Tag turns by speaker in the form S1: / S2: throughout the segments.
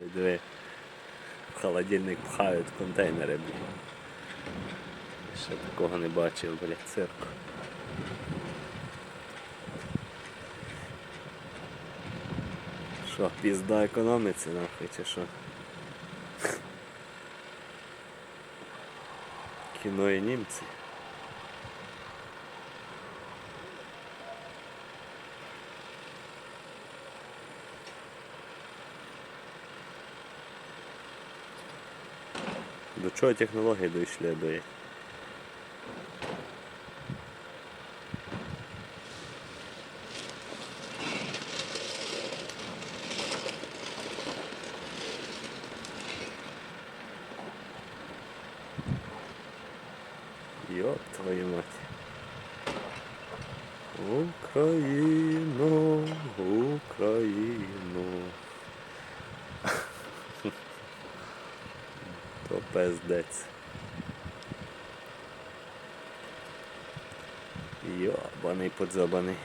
S1: Диви, в холодильник пхають контейнери, блін. Ще такого не бачив, блядь, цирку. Що, пізда економіці нахуй чи що? Кіно і німці. До чого технології дійшли до їх? Йоп твою мать. Україно, Україно. То пиздець. Йобаний подзобаний.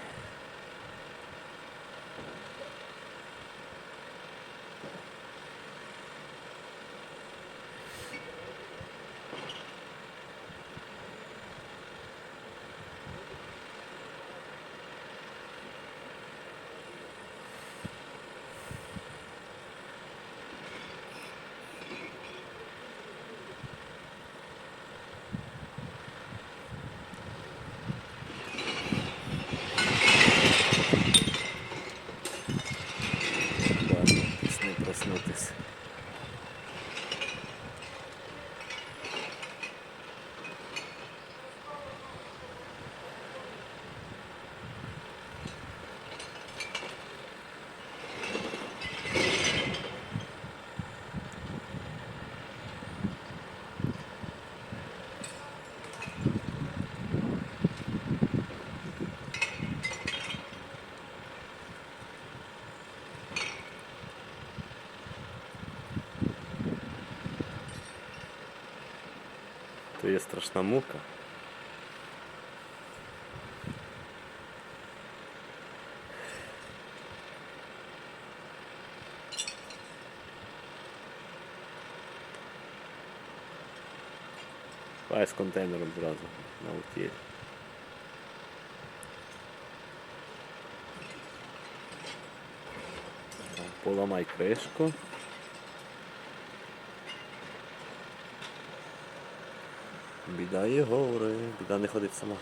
S1: є страшна мука. Давай з контейнером зразу на утіль. Поламай кришку. Біда є гори, біда не ходить сама.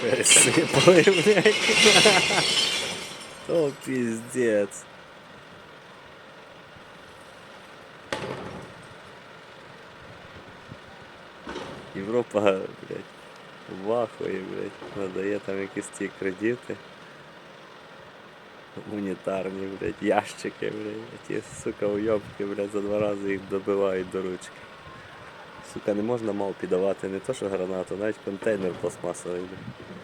S1: Пересипали, блядь. О, пиздец. Європа, блядь, вахує, блядь, надає там якісь ці кредити. Гуманітарні, блядь, ящики, блядь, ті, сука, уйобки, блядь, за два рази їх добивають до ручки. Сука, не можна мав піддавати не то, що гранату, навіть контейнер пластмасовий. блядь.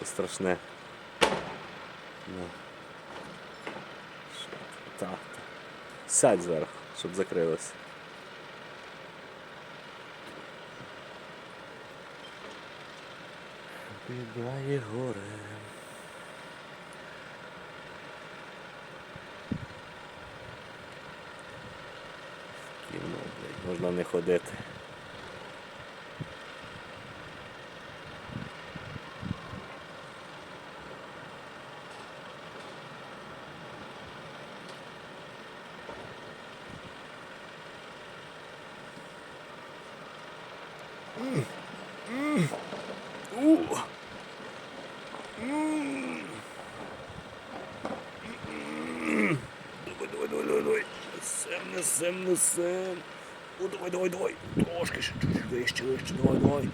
S1: Це страшне. Ну. Так, так. Сядь зверху, щоб закрилося. Бігає горе. Кіно, блядь, можна не ходити. Давай, давай, давай, давай. Несем, несем, несем. О, давай, давай, давай. Трошки ще чуть вище, вище, давай, давай.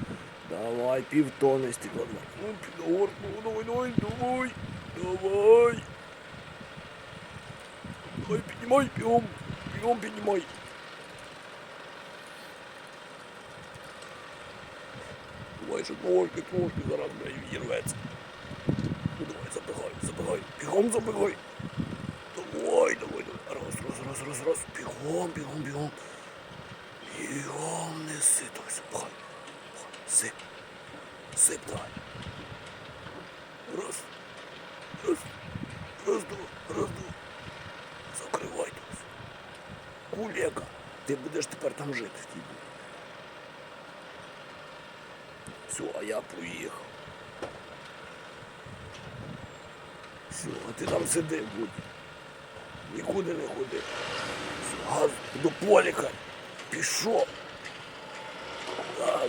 S1: Давай, півтони стекла. Ну, підгор, ну, давай, давай, давай. Давай. Давай, піднімай, бігом. Бігом піднімай. Ще трошки, трошки, зараз, відірветься. Ну давай, запихай, запихай, бігом запихай. Давай, давай, давай. Раз, раз, раз, раз, раз. Бігом, бігом, бігом. Бігом неси, давай, запихай. Сип. Сип, давай. Раз. Раз. Раз, два, раз, два. Закривай тут. Кулека, ти будеш тепер там жити в тій Все, я поїхав. Все, а ти там сиди будь. Нікуди не ходи. Все, газ до поліка. Пішов. Давай.